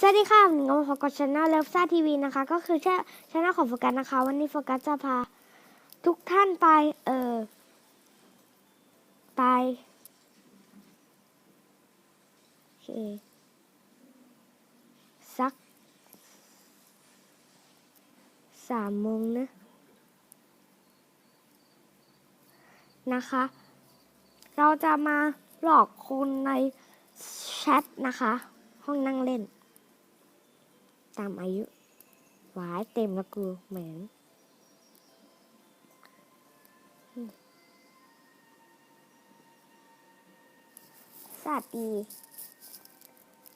สวัสดีค่ะผมงงพกับช anel เลิฟซ่าทีวีนะคะ ก็คือช่ช anel ของโฟกัสนะคะ วันนี้โฟกัสจะพา ทุกท่านไป เออไปเคสักสามโมงนะ นะคะ เราจะมาหลอกคนในแชทนะคะ ห้องนั่งเล่น ตามอายุ หวายเต็มแล้วกูเหมือนสวัสดี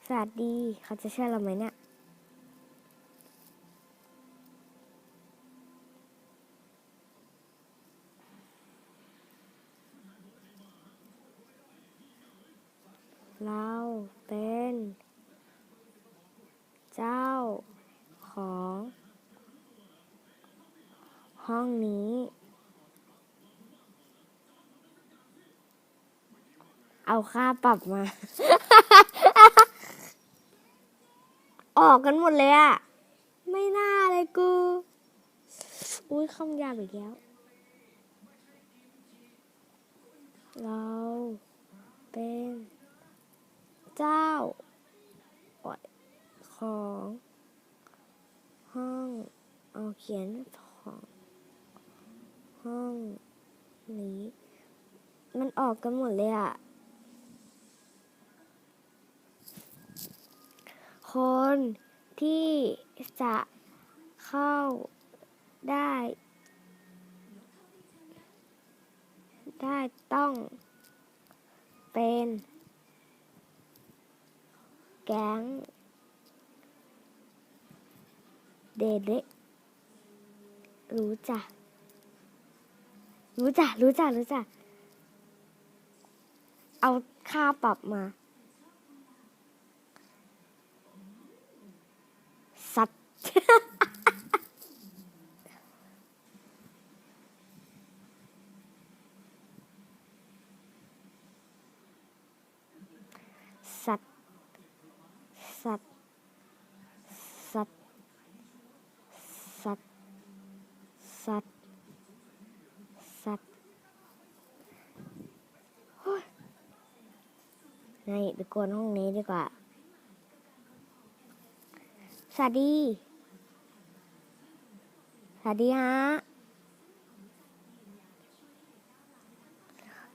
สวัสดีเขาจะเชื่อเราไหมเนี่ยเราเป็น เจ้าของ ห้องนี้ เอาค่าปรับมา ออกกันหมดเลยอะไม่น่าเลยกู อุ้ยคำยาบอีกแล้วราเป็น เจ้า ของห้อง เอาเขียนของห้องนี้ มันออกกันหมดเลยอะคนที่จะเข้าได้ ได้ต้องเป็นแก๊งเดเด รู้จัก รู้จัก รู้จัก รู้จัก เอาค่าปรับมา สัตว์สัตว์สัตว์ สัตว์ สัตว์ สัตว์ สัตว์โอ้ยนี่ไปกวนห้องนี้ดีกว่า สวัสดี สวัสดีฮะ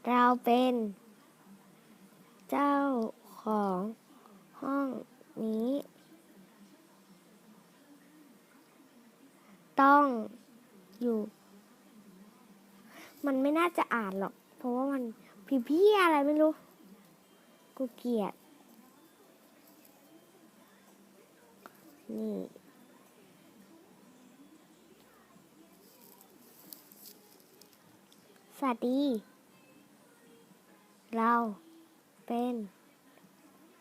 เราเป็นเจ้าของห้องนี้ ต้อง อยู่ มันไม่น่าจะอ่านหรอก เพราะว่ามันพี่พี่อะไรไม่รู้ กูเกลียด นี่ สวัสดี เราเป็น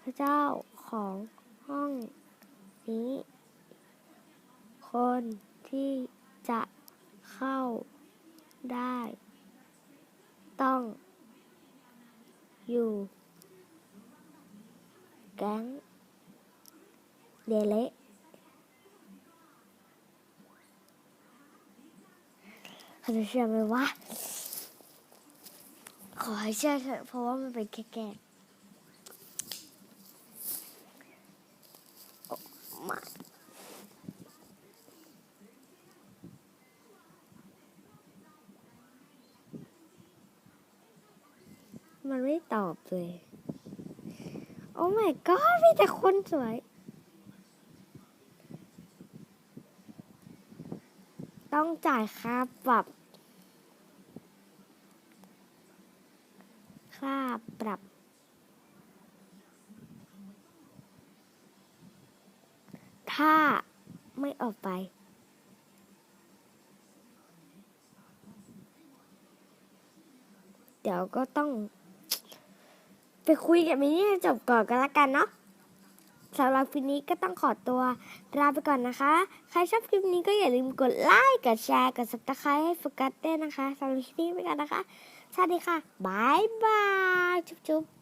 พระเจ้าของห้องนี้ คนที่จะ เข้าได้ ต้อง อยู่ แก๊งเดเละเขาจะเชื่อไหมว่าขอให้เชื่อเถอะเพราะว่ามันเป็นแค่แกล้งโอ้ ตอบเลย โอ้ my god มีแต่คนสวย ต้องจ่ายค่าปรับ ค่าปรับ ถ้าไม่ออกไปเดี๋ยวก็ต้อง ไปคุยกับมินี่ให้จบก่อนกันละกันเนาะสำหรับคลิปนี้ก็ต้องขอตัวลาไปก่อนนะคะ ใครชอบคลิปนี้ก็อย่าลืมกดไลค์กดแชร์กดซับสไครต์ให้โฟกัสด้วยนะคะสำหรับคลิปนี้ไปกันนะคะ สวัสดีค่ะบายบายชุบจุ๊บ